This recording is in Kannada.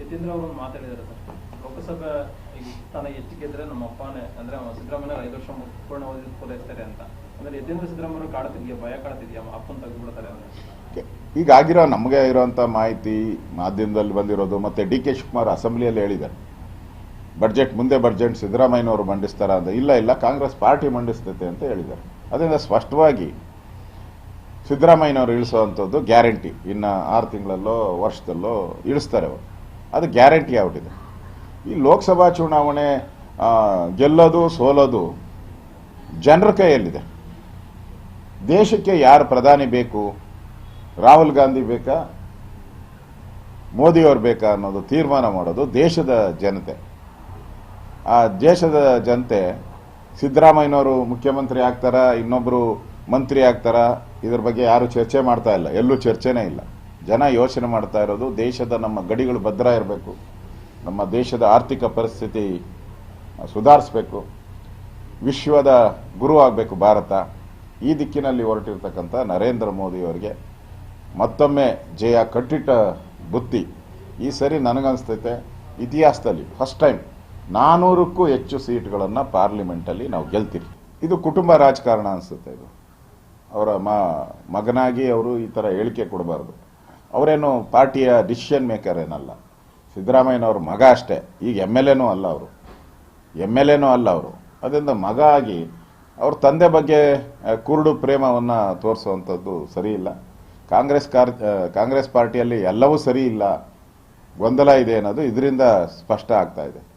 ಯತೀಂದ್ರ ಅವರು ಮಾತಾಡಿದ್ದಾರೆ ಸರ್. ಲೋಕಸಭೆ ಈಗ ಸ್ಥಾನ ಹೆಚ್ಚು ಗೆದ್ರೆ ನಮ್ಮ ಅಪ್ಪನೇ, ಅಂದ್ರೆ ಸಿದ್ದರಾಮಯ್ಯ ಐದು ವರ್ಷ ಪೂರ್ಣವಾಗಿ ಪೂರೈಸ್ತಾರೆ ಅಂತ. ಅಂದ್ರೆ ಯತೀಂದ್ರ ಸಿದ್ದರಾಮಯ್ಯ ಕಾಡುತ್ತಿದ್ಯಾ ಭಯ ಕಾಡುತ್ತಿದ್ಯಾ ಅಪ್ಪನ ತೆಗೆದುಬಿಡ್ತಾರೆ ಅಂದ್ರೆ ಈಗ ಆಗಿರೋ ನಮಗೆ ಇರೋಂಥ ಮಾಹಿತಿ ಮಾಧ್ಯಮದಲ್ಲಿ ಬಂದಿರೋದು ಮತ್ತೆ ಡಿ ಕೆ ಶಿವಕುಮಾರ್ ಅಸೆಂಬ್ಲಿಯಲ್ಲಿ ಹೇಳಿದ್ದಾರೆ. ಬಡ್ಜೆಟ್ ಮುಂದೆ ಬಡ್ಜೆಟ್ ಸಿದ್ದರಾಮಯ್ಯನವರು ಮಂಡಿಸ್ತಾರ ಅಂತ. ಇಲ್ಲ ಇಲ್ಲ, ಕಾಂಗ್ರೆಸ್ ಪಾರ್ಟಿ ಮಂಡಿಸ್ತೈತೆ ಅಂತ ಹೇಳಿದ್ದಾರೆ. ಅದರಿಂದ ಸ್ಪಷ್ಟವಾಗಿ ಸಿದ್ದರಾಮಯ್ಯನವರು ಇಳಿಸುವಂಥದ್ದು ಗ್ಯಾರಂಟಿ. ಇನ್ನು ಆರು ತಿಂಗಳಲ್ಲೋ, ವರ್ಷದಲ್ಲೋ ಇಳಿಸ್ತಾರೆ ಅವರು. ಅದು ಗ್ಯಾರಂಟಿ ಆಗ್ಬಿಟ್ಟಿದೆ. ಈ ಲೋಕಸಭಾ ಚುನಾವಣೆ ಗೆಲ್ಲೋದು, ಸೋಲೋದು ಜನರ ಕೈಯಲ್ಲಿದೆ. ದೇಶಕ್ಕೆ ಯಾರು ಪ್ರಧಾನಿ ಬೇಕು, ರಾಹುಲ್ ಗಾಂಧಿ ಬೇಕಾ ಮೋದಿಯವ್ರು ಬೇಕಾ ಅನ್ನೋದು ತೀರ್ಮಾನ ಮಾಡೋದು ದೇಶದ ಜನತೆ. ಆ ದೇಶದ ಜನತೆ, ಸಿದ್ದರಾಮಯ್ಯನವರು ಮುಖ್ಯಮಂತ್ರಿ ಆಗ್ತಾರಾ ಇನ್ನೊಬ್ಬರು ಮಂತ್ರಿ ಆಗ್ತಾರಾ, ಇದ್ರ ಬಗ್ಗೆ ಯಾರು ಚರ್ಚೆ ಮಾಡ್ತಾ ಇಲ್ಲ. ಎಲ್ಲೂ ಚರ್ಚೆನೇ ಇಲ್ಲ. ಜನ ಯೋಚನೆ ಮಾಡ್ತಾ ಇರೋದು ದೇಶದ ನಮ್ಮ ಗಡಿಗಳು ಭದ್ರ ಇರಬೇಕು, ನಮ್ಮ ದೇಶದ ಆರ್ಥಿಕ ಪರಿಸ್ಥಿತಿ ಸುಧಾರಿಸಬೇಕು, ವಿಶ್ವದ ಗುರು ಆಗಬೇಕು ಭಾರತ. ಈ ದಿಕ್ಕಿನಲ್ಲಿ ಹೊರಟಿರ್ತಕ್ಕಂಥ ನರೇಂದ್ರ ಮೋದಿಯವರಿಗೆ ಮತ್ತೊಮ್ಮೆ ಜಯ ಕಟ್ಟಿಟ್ಟ ಬುತ್ತಿ. ಈ ಸರಿ ನನಗನ್ಸ್ತೈತೆ, ಇತಿಹಾಸದಲ್ಲಿ ಫಸ್ಟ್ ಟೈಮ್ ನಾನೂರಕ್ಕೂ ಹೆಚ್ಚು ಸೀಟ್ಗಳನ್ನು ಪಾರ್ಲಿಮೆಂಟಲ್ಲಿ ನಾವು ಗೆಲ್ತೀವಿ ಇದು ಕುಟುಂಬ ರಾಜಕಾರಣ ಅನಿಸುತ್ತೆ ಇದು. ಅವರ ಮಗನಾಗಿ ಅವರು ಈ ಥರ ಹೇಳಿಕೆ ಕೊಡಬಾರ್ದು. ಅವರೇನು ಪಾರ್ಟಿಯ ಡಿಸಿಷನ್ ಮೇಕರ್ ಏನಲ್ಲ ಸಿದ್ದರಾಮಯ್ಯನವ್ರ ಮಗ ಅಷ್ಟೇ. ಈಗ ಎಂ ಎಲ್ ಎನೂ ಅಲ್ಲ ಅವರು. ಎಂ ಎಲ್ ಎನೂ ಅಲ್ಲ ಅವರು. ಅದರಿಂದ ಮಗ ಆಗಿ ಅವ್ರ ತಂದೆ ಬಗ್ಗೆ ಕುರುಡು ಪ್ರೇಮವನ್ನು ತೋರಿಸುವಂಥದ್ದು ಸರಿ ಇಲ್ಲ. ಕಾಂಗ್ರೆಸ್ ಕಾರ್ ಕಾಂಗ್ರೆಸ್ ಪಾರ್ಟಿಯಲ್ಲಿ ಎಲ್ಲವೂ ಸರಿ ಇಲ್ಲ. ಗೊಂದಲ ಇದೆ ಅನ್ನೋದು ಇದರಿಂದ ಸ್ಪಷ್ಟ ಆಗ್ತಾ ಇದೆ.